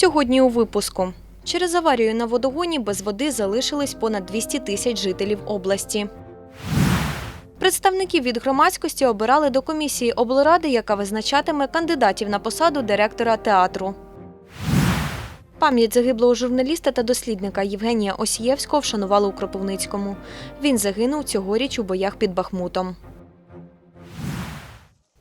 Сьогодні у випуску. Через аварію на водогоні без води залишились понад 200 тисяч жителів області. Представників від громадськості обирали до комісії облради, яка визначатиме кандидатів на посаду директора театру. Пам'ять загиблого журналіста та дослідника Євгенія Осієвського вшанували у Кропивницькому. Він загинув цьогоріч у боях під Бахмутом.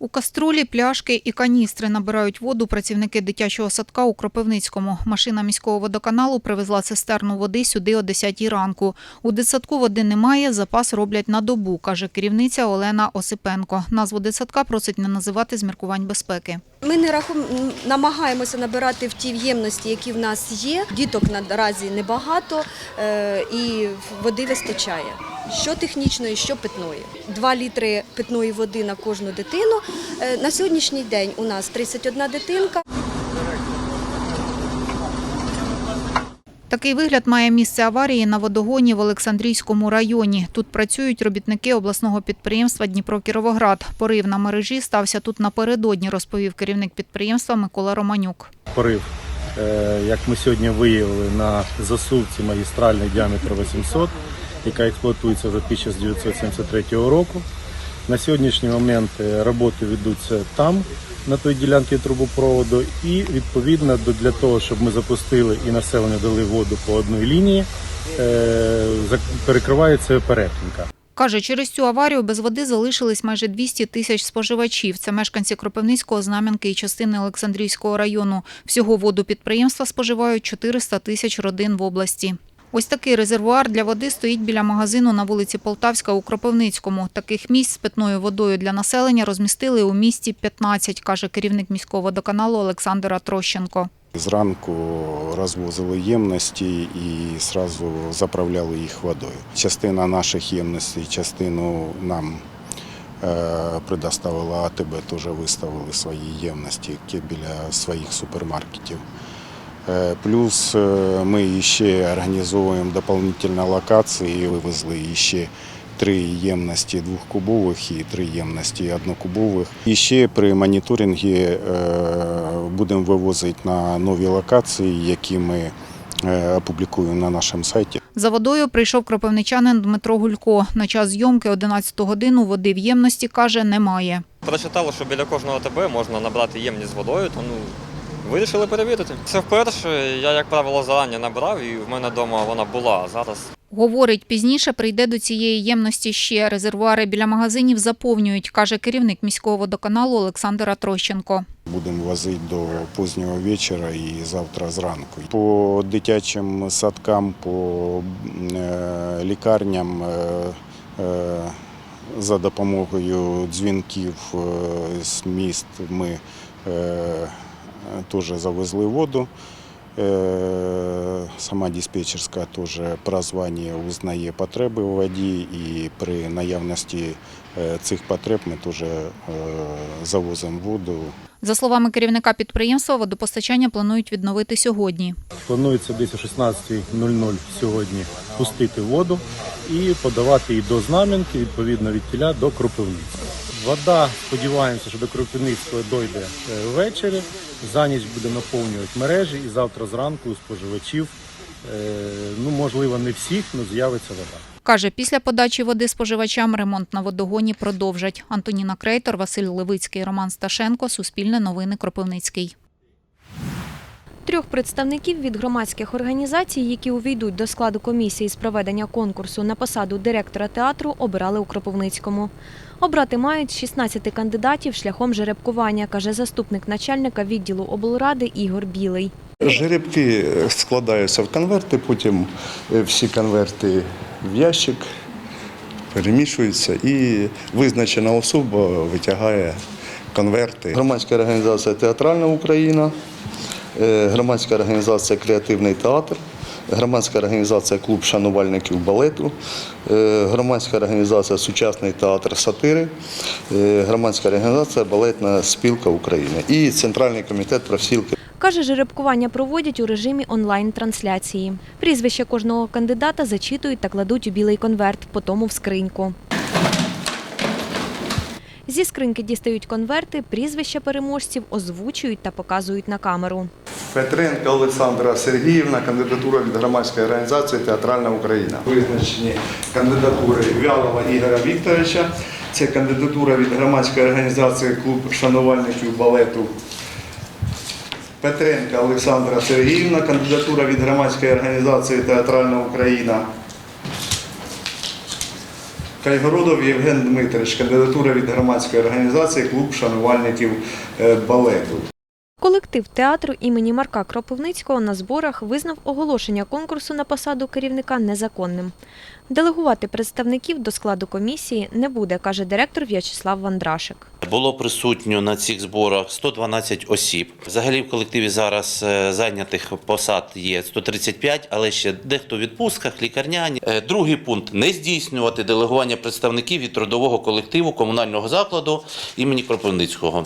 У каструлі, пляшки і каністри набирають воду працівники дитячого садка у Кропивницькому. Машина міського водоканалу привезла цистерну води сюди о 10 ранку. У дитсадку води немає, запас роблять на добу, каже керівниця Олена Осипенко. Назву дитсадка просить не називати з міркувань безпеки. Ми не раху... намагаємося набирати в ті ємності, які в нас є. Діток наразі небагато е, і води вистачає. Що технічної, що питної. Два літри питної води на кожну дитину. Е, на сьогоднішній день у нас 31 дитинка. Такий вигляд має місце аварії на водогоні в Олександрійському районі. Тут працюють робітники обласного підприємства Дніпро-Кіровоград. Порив на мережі стався тут напередодні, розповів керівник підприємства Микола Романюк. порив, е, як ми сьогодні виявили на засувці магістральний діаметр 800, яка експлуатується вже 1973 року. На сьогоднішній момент е, роботи ведуться там, на той ділянці трубопроводу, і відповідно для того, щоб ми запустили і населення дали воду по одній лінії, е, перекривається перетинка. Каже, через цю аварію без води залишились майже 200 тисяч споживачів. Це мешканці Кропивницького, Знам'янки і частини Олександрійського району. Всього воду підприємства споживають 400 тисяч родин в області. Ось такий резервуар для води стоїть біля магазину на вулиці Полтавська у Кропивницькому. Таких місць з питною водою для населення розмістили у місті 15, каже керівник міського водоканалу Олександр Трощенко. Зранку розвозили ємності і одразу заправляли їх водою. Частина наших ємностей, частину нам е, предоставила АТБ, теж виставили свої ємності біля своїх супермаркетів. Е, Плюс е, ми ще організовуємо дополнительні локації, вивезли ще три ємності двохкубових і три ємності однокубових. І ще при моніторингі е, будемо вивозити на нові локації, які ми опублікуємо на нашому сайті. За водою прийшов кропивничанин Дмитро Гулько. На час зйомки 11 годину води в ємності, каже, немає. Прочитали, що біля кожного ТБ можна набрати ємність з водою, то ну вирішили перевірити. Це вперше. Я, як правило, зарані набрав, і в мене вдома вона була. Зараз Говорить, пізніше прийде до цієї ємності ще. Резервуари біля магазинів заповнюють, каже керівник міського водоканалу Олександр Трощенко. Будемо возити до пізнього вечора і завтра зранку. По дитячим садкам, по е, лікарням е, е, за допомогою дзвінків з міст ми е, теж завезли воду. Е, Сама диспетчерська теж прозвання узнає потреби в воді і при наявності е, цих потреб ми теж е, завозимо воду За словами керівника підприємства, водопостачання планують відновити сьогодні. Планується десь о 16.00 сьогодні пустити воду і подавати її до Знам'янки, відповідно від тіля до Кропивницького. Вода, сподіваємося, що до Кропивницького дойде е, ввечері. За ніч буде наповнювати мережі і завтра зранку у споживачів, е, ну можливо, не всіх, але з'явиться вода. Каже, після подачі води споживачам ремонт на водогоні продовжать. Антоніна Крейтор, Василь Левицький, Роман Сташенко, Суспільне новини Кропивницький. Трьох представників від громадських організацій, які увійдуть до складу комісії з проведення конкурсу на посаду директора театру, обирали у Кропивницькому. Обрати мають 16 кандидатів шляхом жеребкування, каже заступник начальника відділу облради Ігор Білий. Жеребки складаються в конверти, потім е, всі конверти в ящик перемішуються і визначена особа витягає конверти. Громадська організація Театральна Україна, е, громадська організація Креативний театр, громадська організація Клуб шанувальників балету, е, громадська організація Сучасний театр сатири, е, громадська організація Балетна спілка України і Центральний комітет профспілки. Каже, жеребкування проводять у режимі онлайн-трансляції. Прізвище кожного кандидата зачитують та кладуть у білий конверт, потім в скриньку. Зі скриньки дістають конверти, прізвища переможців озвучують та показують на камеру. Петренка Олександра Сергіївна, кандидатура від громадської організації Театральна Україна. Визначені кандидатури Вялова Ігоря Вікторовича. Це кандидатура від громадської організації Клуб шанувальників балету. Петренка Олександра Сергіївна, кандидатура від громадської організації Театральна Україна. Кайгородов Євген Дмитрич, кандидатура від громадської організації Клуб шанувальників е, балету. Колектив театру імені Марка Кропивницького на зборах визнав оголошення конкурсу на посаду керівника незаконним. Делегувати представників до складу комісії не буде, каже директор В'ячеслав Вандрашик. Було присутньо на цих зборах 112 осіб. Взагалі в колективі зараз е, зайнятих посад є 135, але ще дехто в відпустках, лікарняні. Е, Другий пункт не здійснювати делегування представників від трудового колективу комунального закладу імені Кропивницького.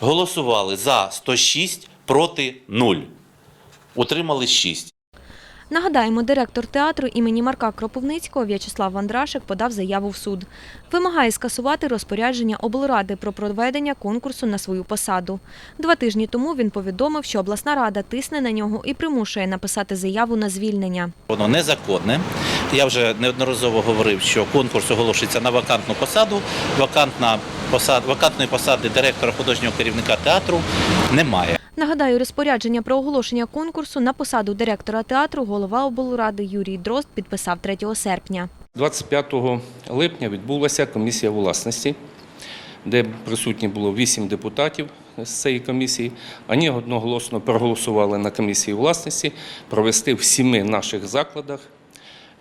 Голосували за 106, проти 0. Утримали 6. Нагадаємо, директор театру імені Марка Кропивницького В'ячеслав Вандрашик подав заяву в суд. Вимагає скасувати розпорядження облради про проведення конкурсу на свою посаду. Два тижні тому він повідомив, що обласна рада тисне на нього і примушує написати заяву на звільнення. Воно незаконне. Я вже неодноразово говорив, що конкурс оголошується на вакантну посаду. Вакантна посад, вакантної посади директора художнього керівника театру немає. Нагадаю, розпорядження про оголошення конкурсу на посаду директора театру голова облради Юрій Дрозд підписав 3 серпня. 25 липня відбулася комісія власності, де присутні було 8 депутатів з цієї комісії. Вони одноголосно проголосували на комісії власності провести в сіми наших закладах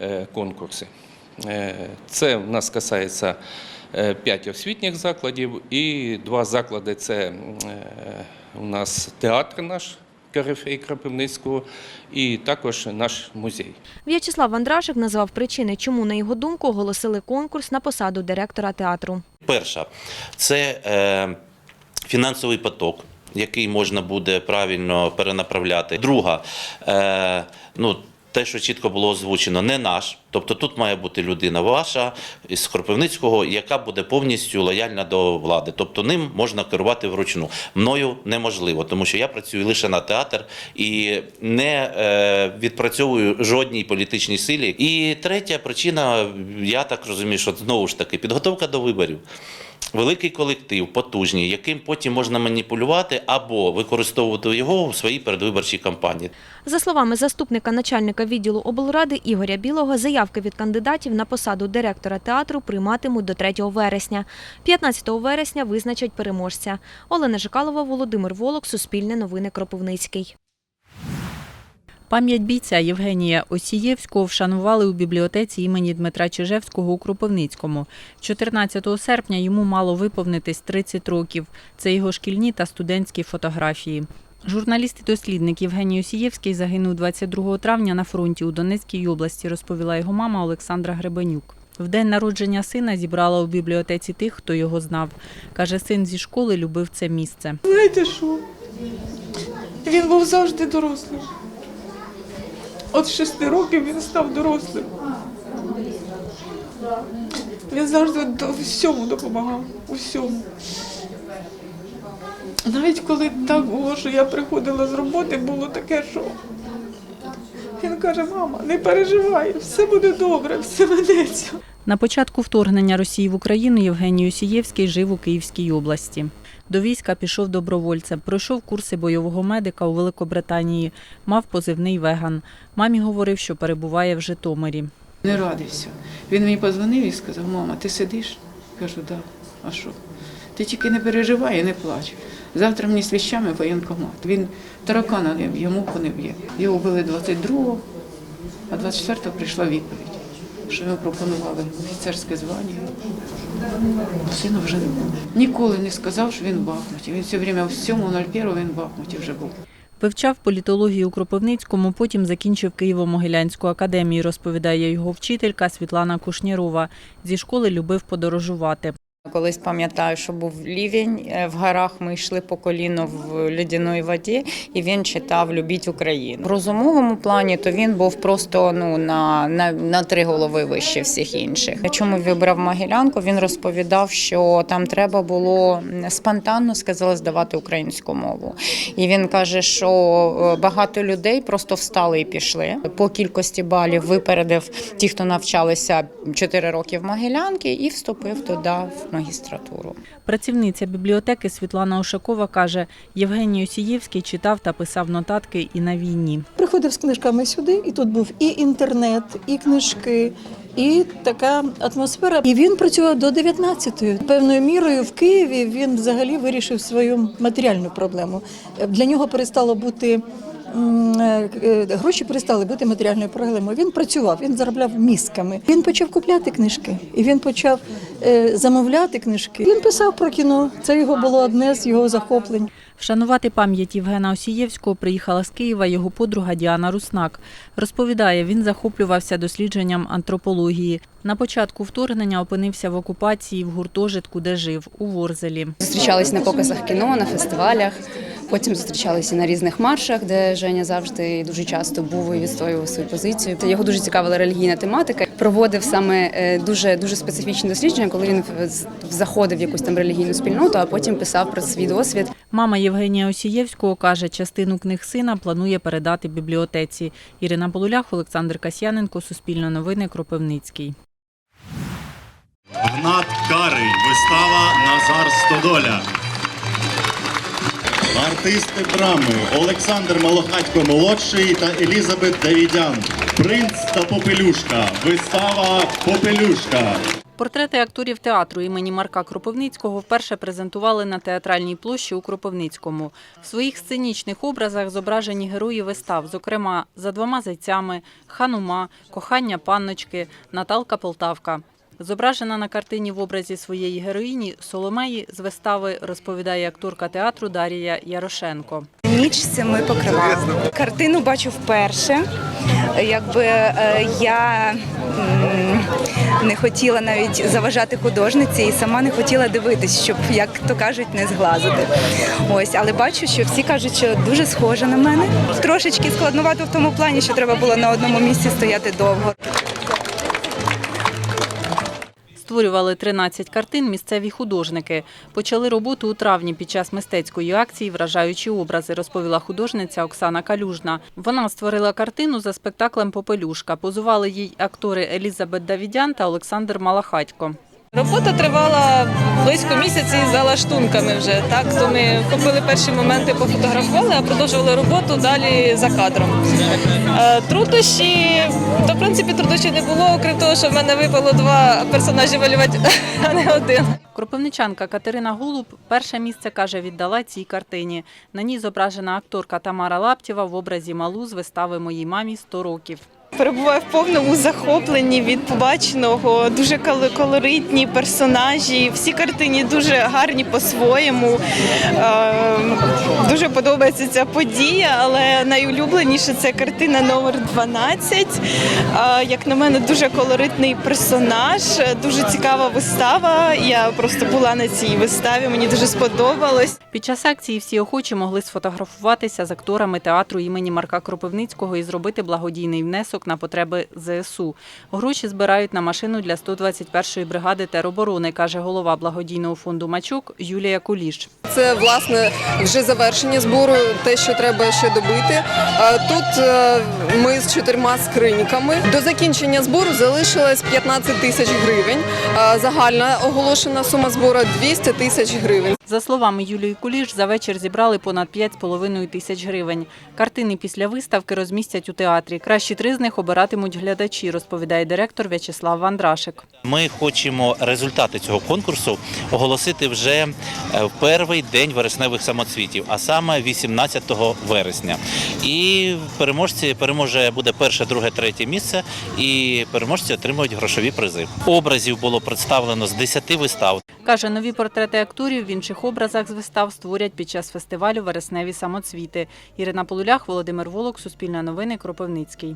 е, конкурси. Е, Це в нас касається 5 освітніх закладів і два заклади це е, у нас театр наш. Карифей Крапивницького і також наш музей. В'ячеслав Вандрашик назвав причини, чому, на його думку, оголосили конкурс на посаду директора театру. Перша це е, фінансовий поток. Який можна буде правильно перенаправляти. Друга, е, ну, те, що чітко було озвучено, не наш. Тобто тут має бути людина ваша з Кропивницького, яка буде повністю лояльна до влади. Тобто ним можна керувати вручну. Мною неможливо, тому що я працюю лише на театр і не е, відпрацьовую жодній політичній силі. І третя причина, я так розумію, що знову ж таки підготовка до виборів. Великий колектив, потужний, яким потім можна маніпулювати або використовувати його у своїй передвиборчій кампанії. За словами заступника начальника відділу облради Ігоря Білого, заявки від кандидатів на посаду директора театру прийматимуть до 3 вересня. 15 вересня визначать переможця. Олена Жикалова, Володимир Волок, Суспільне новини Кропивницький. Пам'ять бійця Євгенія Осієвського вшанували у бібліотеці імені Дмитра Чижевського у Кропивницькому. 14 серпня йому мало виповнитись 30 років. Це його шкільні та студентські фотографії. Журналіст і дослідник Євгеній Осієвський загинув 22 травня на фронті у Донецькій області, розповіла його мама Олександра Гребенюк. В день народження сина зібрала у бібліотеці тих, хто його знав. Каже, син зі школи любив це місце. Знаєте що? Він був завжди дорослим. От шести років він став дорослим. Він завжди всьому допомагав. Усьому. Навіть коли так було, що я приходила з роботи, було таке, що він каже, мама, не переживай, все буде добре, все ведеться. На початку вторгнення Росії в Україну Євгеній Осієвський жив у Київській області. До війська пішов добровольцем, пройшов курси бойового медика у Великобританії, мав позивний веган. Мамі говорив, що перебуває в Житомирі. Не радився. Він мені подзвонив і сказав, мама, ти сидиш? Кажу, так. Да. А що? Ти тільки не переживай і не плач. Завтра мені з віщами воєнкомат. Він таракана не б'є, муху не б'є. Його вбили 22-го, а 24-го прийшла відповідь, що ми пропонували офіцерське звання. Сина вже. Ніколи не сказав, що він в Бахмуті. Він все время в 7.01 він в Бахмуті вже був. Вивчав політологію у Кропивницькому, потім закінчив Києво-Могилянську академію, розповідає його вчителька Світлана Кушнірова. Зі школи любив подорожувати. Колись пам'ятаю, що був лівень е, в горах. Ми йшли по коліно в льодяної воді, і він читав Любіть Україну. В розумовому плані то він був просто ну на, на, на три голови вище всіх інших. Чому вибрав Могилянку? Він розповідав, що там треба було спонтанно сказали здавати українську мову. І він каже, що е, багато людей просто встали і пішли. По кількості балів випередив ті, хто навчалися 4 роки в Могилянки, і вступив туди магістратуру. Працівниця бібліотеки Світлана Ошакова каже, Євгеній Осієвський читав та писав нотатки і на війні. Приходив з книжками сюди, і тут був і інтернет, і книжки, і така атмосфера. І він працював до 19-ї. Певною мірою в Києві він взагалі вирішив свою матеріальну проблему. Для нього перестало бути. Е, е, Гроші перестали бути матеріальною проблемою. Він працював, він заробляв мізками. Він почав купляти книжки, і він почав е, замовляти книжки. Він писав про кіно. Це його було одне з його захоплень. Вшанувати пам'ять Євгена Осієвського приїхала з Києва його подруга Діана Руснак. Розповідає, він захоплювався дослідженням антропології. На початку вторгнення опинився в окупації в гуртожитку, де жив, у Ворзелі. Зустрічались на показах кіно, на фестивалях. Потім зустрічалися на різних маршах, де Женя завжди і дуже часто був і відстоював свою позицію. Його дуже цікавила релігійна тематика. Проводив саме е, дуже дуже специфічні дослідження, коли він заходив в якусь там релігійну спільноту, а потім писав про свій досвід. Мама Євгенія Осієвського каже, частину книг сина планує передати бібліотеці. Ірина Полулях, Олександр Касьяненко, Суспільне новини, Кропивницький. Гнат Карий. Вистава Назар Стодоля. Артисти драми Олександр Малохатько молодший та Елізабет Давідян. Принц та Попелюшка. Вистава Попелюшка. Портрети акторів театру імені Марка Кропивницького вперше презентували на театральній площі у Кропивницькому. В своїх сценічних образах зображені герої вистав, зокрема «За двома зайцями», «Ханума», «Кохання панночки», «Наталка Полтавка». Зображена на картині в образі своєї героїні Соломеї з вистави розповідає акторка театру Дарія Ярошенко. Ніч з цими покривалами. Картину бачу вперше. Якби е, я не хотіла навіть заважати художниці і сама не хотіла дивитись, щоб, як то кажуть, не зглазити. Ось, але бачу, що всі кажуть, що дуже схожа на мене. Трошечки складновато в тому плані, що треба було на одному місці стояти довго. Створювали 13 картин місцеві художники. Почали роботу у травні під час мистецької акції Вражаючі образи, розповіла художниця Оксана Калюжна. Вона створила картину за спектаклем Попелюшка. Позували їй актори Елізабет Давідян та Олександр Малахатько. Робота тривала близько місяці за лаштунками вже. Так, то ми купили перші моменти, пофотографували, а продовжували роботу далі за кадром. Е, Труднощі, то в принципі труднощів не було, окрім того, що в мене випало два персонажі малювати, а не один. Кропивничанка Катерина Голуб перше місце, каже, віддала цій картині. На ній зображена акторка Тамара Лаптєва в образі Малу з вистави «Моїй мамі 100 років». Перебуваю в повному захопленні від побаченого. Дуже колоритні персонажі. Всі картині дуже гарні по-своєму. Е, Дуже подобається ця подія, але найулюбленіше це картина номер 12. Е, Як на мене, дуже колоритний персонаж, дуже цікава вистава. Я просто була на цій виставі, мені дуже сподобалось. Під час акції всі охочі могли сфотографуватися з акторами театру імені Марка Кропивницького і зробити благодійний внесок на потреби ЗСУ. Гроші збирають на машину для 121-ї бригади тероборони, каже голова благодійного фонду Мачук Юлія Куліш. Це власне вже завершення збору, те, що треба ще добити. Тут е, ми з чотирма скриньками. До закінчення збору залишилось 15 тисяч гривень. Загальна оголошена сума збору 200 тисяч гривень. За словами Юлії Куліш, за вечір зібрали понад 5,5 тисяч гривень. Картини після виставки розмістять у театрі. Кращі три з них обиратимуть глядачі, розповідає директор В'ячеслав Вандрашик. Ми хочемо результати цього конкурсу оголосити вже е, в перший день вересневих самоцвітів, а саме 18 вересня. І переможці переможе буде перше, друге, третє місце, і переможці отримують грошові призи. Образів було представлено з 10 вистав. Каже, нові портрети акторів в інших образах з вистав створять під час фестивалю Вересневі самоцвіти. Ірина Полулях, Володимир Волок, Суспільне новини, Кропивницький.